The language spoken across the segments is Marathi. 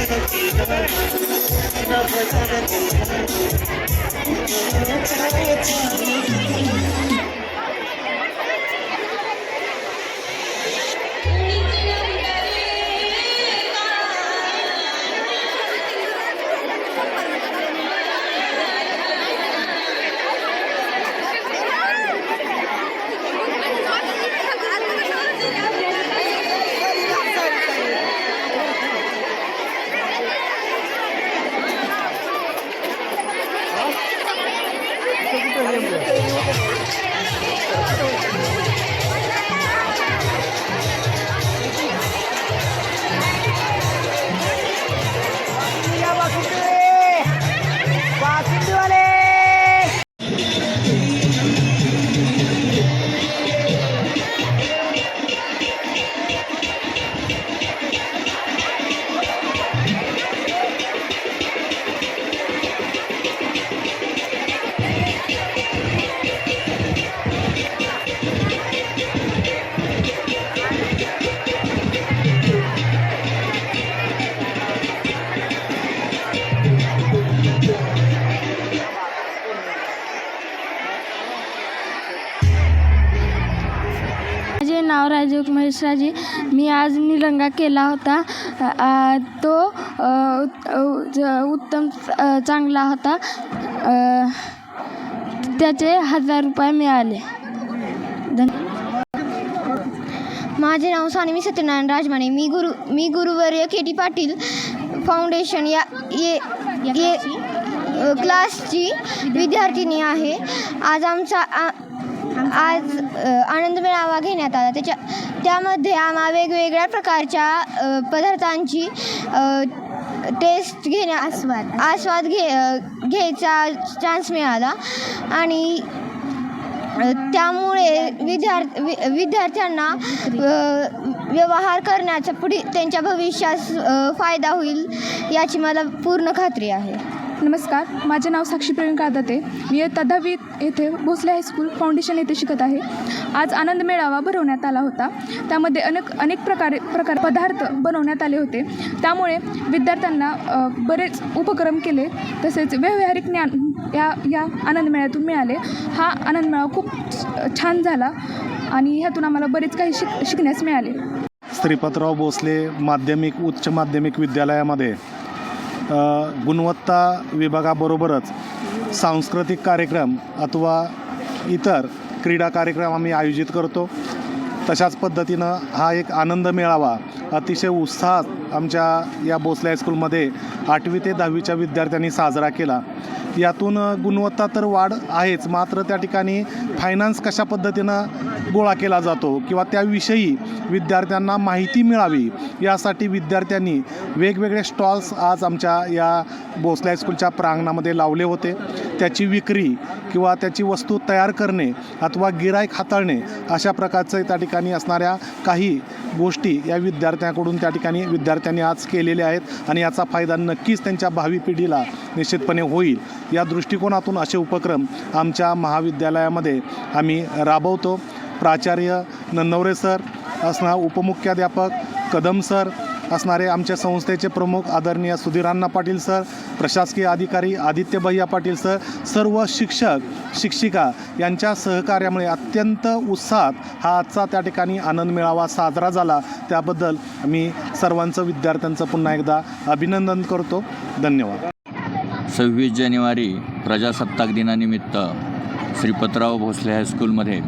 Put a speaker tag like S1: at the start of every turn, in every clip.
S1: माझे नाव राजीव महेश राजे मी आज निलंगा केला होता. तो उत्तम चांगला होता. त्याचे हजार रुपये मिळाले.
S2: माझे नाव सानवी सत्यनारायण राजमाने. मी गुरु मी गुरुवर्य के टी पाटील फाउंडेशन या ये ये क्लासची विद्यार्थिनी आहे. आज आमचा आज आनंद मेळावा घेण्यात आला. त्याच्या त्यामध्ये आम्हा वेगवेगळ्या प्रकारच्या पदार्थांची टेस्ट घेण्या आस्वाद आस्वाद घे घ्यायचा चान्स मिळाला. आणि त्यामुळे विद्यार्थ वि विद्यार्थ्यांना व्यवहार करण्याचा पुढे त्यांच्या भविष्यास फायदा होईल याची मला पूर्ण खात्री आहे.
S3: नमस्कार माझे नाव साक्षी प्रवीण काळदाते मी इयत्ता दहावी येथे भोसले हायस्कूल फाउंडेशन येथे शिकत आहे. आज आनंद मेळावा भरवण्यात आला होता. त्यामध्ये अनेक अनेक प्रकारे प्रकार पदार्थ बनवण्यात आले होते. त्यामुळे विद्यार्थ्यांना बरेच उपक्रम केले. तसेच व्यावहारिक ज्ञान या या आनंद मेळ्यातून मिळाले. हा आनंद मेळावा खूप छान झाला आणि ह्यातून आम्हाला बरेच काही शिक शिकण्यास मिळाले.
S4: श्रीपतराव भोसले माध्यमिक उच्च माध्यमिक विद्यालयामध्ये गुणवत्ता विभागाबरोबरच सांस्कृतिक कार्यक्रम अथवा इतर क्रीडा कार्यक्रम आम्ही आयोजित करतो. तशाच पद्धतीनं हा एक आनंद मेळावा अतिशय उत्साहात आमच्या या भोसले हायस्कूलमध्ये आठवी ते दहावीच्या विद्यार्थ्यांनी साजरा केला. यातून गुणवत्ता तर वाढ आहेच मात्र त्या ठिकाणी फायनान्स कशा पद्धतीनं गोळा केला जातो किंवा त्याविषयी विद्यार्थ्यांना माहिती मिळावी यासाठी विद्यार्थ्यांनी वेगवेगळे स्टॉल्स आज आमच्या या भोसले हायस्कूलच्या प्रांगणामध्ये लावले होते. त्याची विक्री किंवा त्याची वस्तू तयार करणे अथवा गिराईक हाताळणे अशा प्रकारचं त्या ठिकाणी असणाऱ्या काही गोष्टी या विद्यार्थ्यांकडून त्या ठिकाणी विद्यार्थ्यांनी आज केलेल्या आहेत आणि याचा फायदा नक्कीच त्यांच्या भावी पिढीला निश्चितपणे होईल. या दृष्टिकोनातून असे उपक्रम आमच्या महाविद्यालयामध्ये आम्ही राबवतो. प्राचार्य नन्नवरे सर असणार उपमुख्याध्यापक कदम सर असणारे आमच्या संस्थेचे प्रमुख आदरणीय सुधीरांना पाटील सर प्रशासकीय अधिकारी आदित्य भैया पाटील सर सर्व शिक्षक शिक्षिका यांच्या सहकार्यामुळे अत्यंत उत्साहात हा आजचा त्या ठिकाणी आनंद मेळावा साजरा झाला. त्याबद्दल मी सर्वांचं विद्यार्थ्यांचं पुन्हा एकदा अभिनंदन करतो. धन्यवाद.
S5: सव्वीस जानेवारी प्रजासत्ताक दिनानिमित्त श्रीपतराव भोसले हायस्कूलमध्ये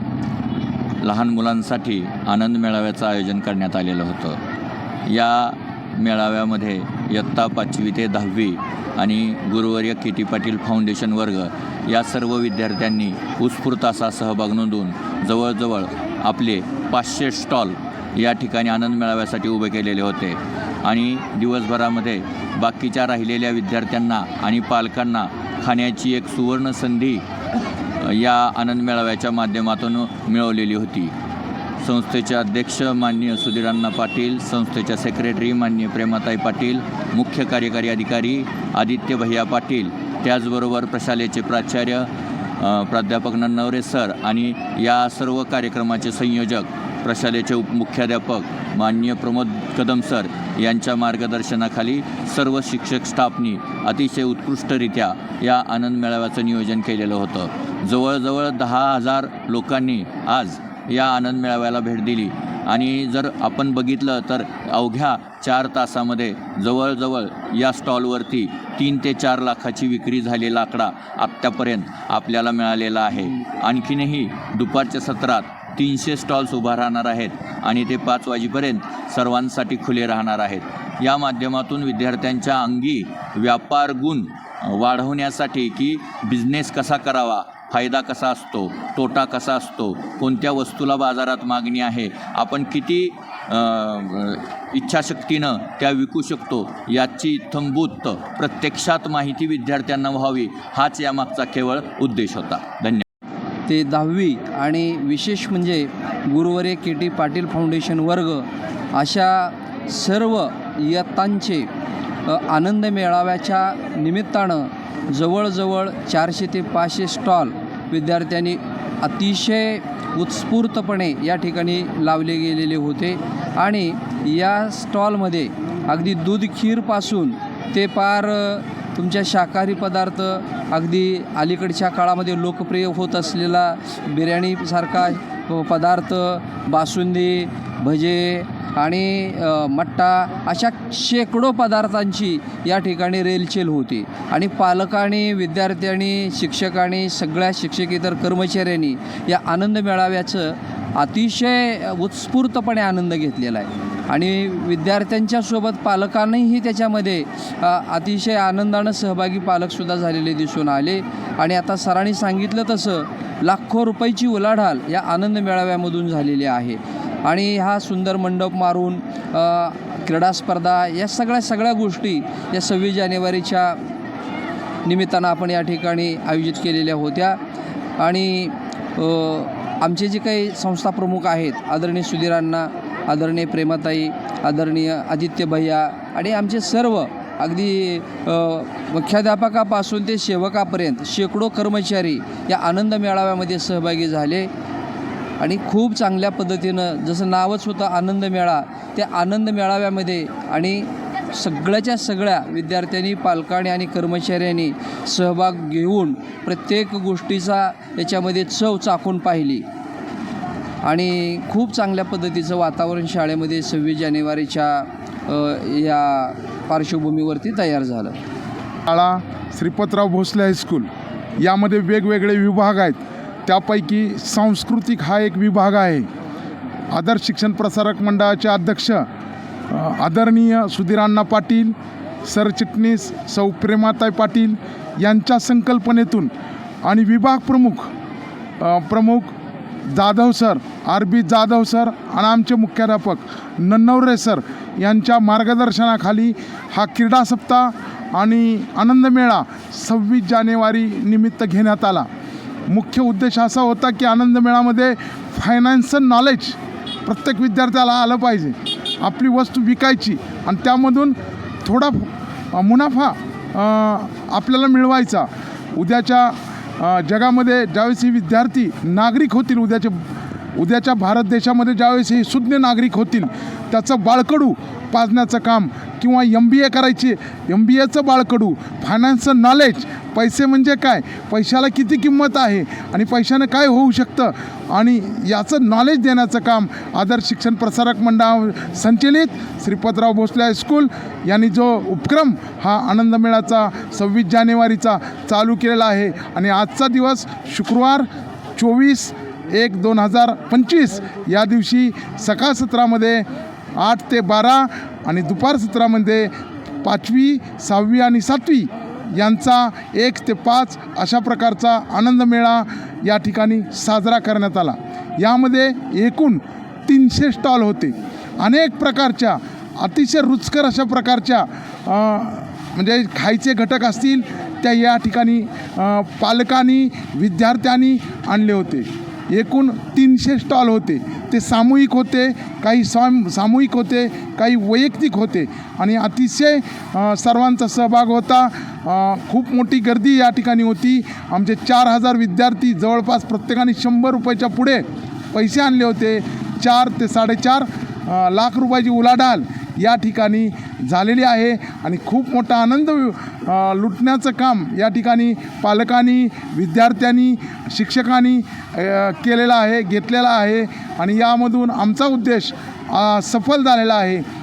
S5: लहान मुलांसाठी आनंद मेळाव्याचं आयोजन करण्यात आलेलं होतं. या मेळाव्यामध्ये इयत्ता पाचवी ते दहावी आणि गुरुवर्य के टी पाटील फाउंडेशन वर्ग या सर्व विद्यार्थ्यांनी उत्स्फूर्त असा सहभाग नोंदवून जवळजवळ आपले पाचशे स्टॉल या ठिकाणी आनंद मेळाव्यासाठी उभे केलेले होते. आणि दिवसभरामध्ये बाकीच्या राहिलेल्या विद्यार्थ्यांना आणि पालकांना खाण्याची एक सुवर्ण संधी या आनंद मेळाव्याच्या माध्यमातून मिळवलेली होती. संस्थेचे अध्यक्ष माननीय सुधीरांना पाटील संस्थेच्या सेक्रेटरी माननीय प्रेमाताई पाटील मुख्य कार्यकारी अधिकारी आदित्य भैया पाटील त्याचबरोबर प्रशालेचे प्राचार्य प्राध्यापक नन्नवरे सर आणि या सर्व कार्यक्रमाचे संयोजक प्रशालेचे उपमुख्याध्यापक माननीय प्रमोद कदम सर यांच्या मार्गदर्शनाखाली सर्व शिक्षक स्टाफनी अतिशय उत्कृष्टरित्या या आनंद मेळाव्याचं नियोजन केलेलं होतं. जवळजवळ दहा हजार लोकांनी आज या आनंद मेळाव्याला भेट दिली. आणि जर आपण बघितलं तर अवघ्या चार तासामध्ये जवळजवळ या स्टॉलवरती तीन ते चार लाखाची विक्री झालेला आकडा आत्तापर्यंत आपल्याला मिळालेला आहे. आणखीनही दुपारच्या सत्रात तीनशे स्टॉल्स उभा राहणार आहेत आणि ते पाच वाजेपर्यंत सर्वांसाठी खुले राहणार आहेत. या माध्यमातून विद्यार्थ्यांच्या अंगी व्यापार गुण वाढवण्यासाठी की बिझनेस कसा करावा फायदा कसा असतो? तोटा कसा असतो? कोणत्या वस्तूला बाजारात मागणी आहे? आपण किती इच्छाशक्तीनं त्या विकू शकतो? याची थंबूत प्रत्यक्षात माहिती विद्यार्थ्यांना व्हावी. हाच यामागचा केवळ उद्देश होता. धन्यवाद.
S6: ते दहावी आणि विशेष म्हणजे Guruvare K T Patil foundation वर्ग अशा सर्व इयत्तांचे आनंद मेळाव्याच्या निमित्तानं जवळजवळ चारशे ते पाचशे स्टॉल विद्यार्थ्यांनी अतिशय उत्स्फूर्तपणे या ठिकाणी लावले गेलेले होते. आणि या स्टॉलमध्ये अगदी दूध खीरपासून ते पार तुमच्या शाकाहारी पदार्थ अगदी अलीकडच्या काळामध्ये लोकप्रिय होत असलेला बिर्याणीसारखा पदार्थ बासुंदी भजे आणि मट्टा अशा शेकडो पदार्थांची या ठिकाणी रेलचेल होती. आणि पालकांनी विद्यार्थ्यांनी शिक्षकांनी सगळ्या शिक्षकेतर कर्मचाऱ्यांनी या आनंद मेळाव्याचं अतिशय उत्स्फूर्तपणे आनंद घेतलेला आहे. आणि विद्यार्थ्यांच्या सोबत पालकांनीही त्याच्यामध्ये अतिशय आनंदानं सहभागी पालकसुद्धा झालेले दिसून आले. आणि आता सरांनी सांगितलं तसं लाखो रुपयाची उलाढाल या आनंद मेळाव्यामधून झालेली आहे. आणि हा सुंदर मंडप मारून क्रीडा स्पर्धा या सगळ्या सगळ्या गोष्टी या सव्वीस जानेवारीच्या निमित्तानं आपण या ठिकाणी आयोजित केलेल्या होत्या. आणि आमचे जे काही संस्था प्रमुख आहेत आदरणीय सुधीरांना आदरणीय प्रेमाताई आदरणीय आदित्य भैया आणि आमचे सर्व अगदी मुख्याध्यापकापासून ते सेवकापर्यंत शेकडो कर्मचारी या आनंद मेळाव्यामध्ये सहभागी झाले. आणि खूप चांगल्या पद्धतीनं जसं नावच होतं आनंद मेळा त्या आनंद मेळाव्यामध्ये आणि सगळ्याच्या सगळ्या विद्यार्थ्यांनी पालकांनी आणि कर्मचाऱ्यांनी सहभाग घेऊन प्रत्येक गोष्टीचा याच्यामध्ये चव चाखून पाहिली. आणि खूप चांगल्या पद्धतीचं वातावरण शाळेमध्ये सव्वीस जानेवारीच्या या पार्श्वभूमीवरती तयार झालं.
S7: शाळा श्रीपतराव भोसले हायस्कूल. यामध्ये वेगवेगळे विभाग आहेत. त्यापैकी सांस्कृतिक हा एक विभाग आहे. आदर्श शिक्षण प्रसारक मंडळाचे अध्यक्ष आदरणीय सुधीराण्णा पाटील सरचिटणीस सौ प्रेमाताई पाटील यांच्या संकल्पनेतून आणि विभाग प्रमुख प्रमुख Jadhav sir R B Jadhav sir आणि आमचे मुख्याध्यापक नन्नवरे सर यांच्या मार्गदर्शनाखाली हा क्रीडा सप्ताह आणि आनंद मेळा सव्वीस जानेवारी निमित्त घेण्यात आला. मुख्य उद्देश असा होता की आनंद मेळामध्ये फायनान्शियल नॉलेज प्रत्येक विद्यार्थ्याला आलं पाहिजे. आपली वस्तू विकायची आणि त्यामधून थोडा मुनाफा आपल्याला मिळवायचा. उद्याच्या जगामध्ये ज्यावेळेस हे विद्यार्थी नागरिक होतील उद्याचे उद्याच्या भारत देशामध्ये ज्यावेळेस हे सुज्ञ नागरिक होतील त्याचं बाळकडू पाजण्याचं काम किंवा एम बी ए करायची एम बी एचं बाळकडू फायनान्सचं नॉलेज पैसे म्हणजे काय? पैशाला किती किंमत आहे? आणि पैशानं काय होऊ शकतं? आणि याचं नॉलेज देण्याचं काम आदर्श शिक्षण प्रसारक मंडळ संचलित श्रीपतराव भोसले हायस्कूल यांनी जो उपक्रम हा आनंद मेळाचा सव्वीस जानेवारीचा चालू केलेला आहे. आणि आजचा दिवस शुक्रवार चोवीस एक दोन हजार पंचवीस या दिवशी सकाळ सत्रामध्ये आठ ते बारा आणि दुपार सत्रामध्ये पाचवी सहावी आणि सातवी यांचा एक ते पाच अशा प्रकारचा आनंद मेळा या ठिकाणी साजरा करण्यात आला. यामध्ये एकूण तीनशे स्टॉल होते. अनेक प्रकारच्या अतिशय रुचकर अशा प्रकारच्या म्हणजे खायचे घटक असतील त्या या ठिकाणी पालकांनी विद्यार्थ्यांनी आणले होते. एकूण तीनशे स्टॉल होते. ते सामूहिक होते काही स्वाम सामूहिक होते काही वैयक्तिक होते आणि अतिशय सर्वांचा सहभाग होता. खूप मोठी गर्दी या ठिकाणी होती. आमचे चार हजार विद्यार्थी जवळपास प्रत्येकाने शंभर रुपयाच्या पुढे पैसे आणले होते. चार ते साडेचार लाख रुपयाची उलाढाल या ठिकाणी झालेली आहे आणि खूप मोठा आनंद लुटण्याचं काम या ठिकाणी पालकांनी विद्यार्थ्यांनी शिक्षकांनी केलेलं आहे घेतलेला आहे आणि यामधून आमचा उद्देश सफल झालेला आहे.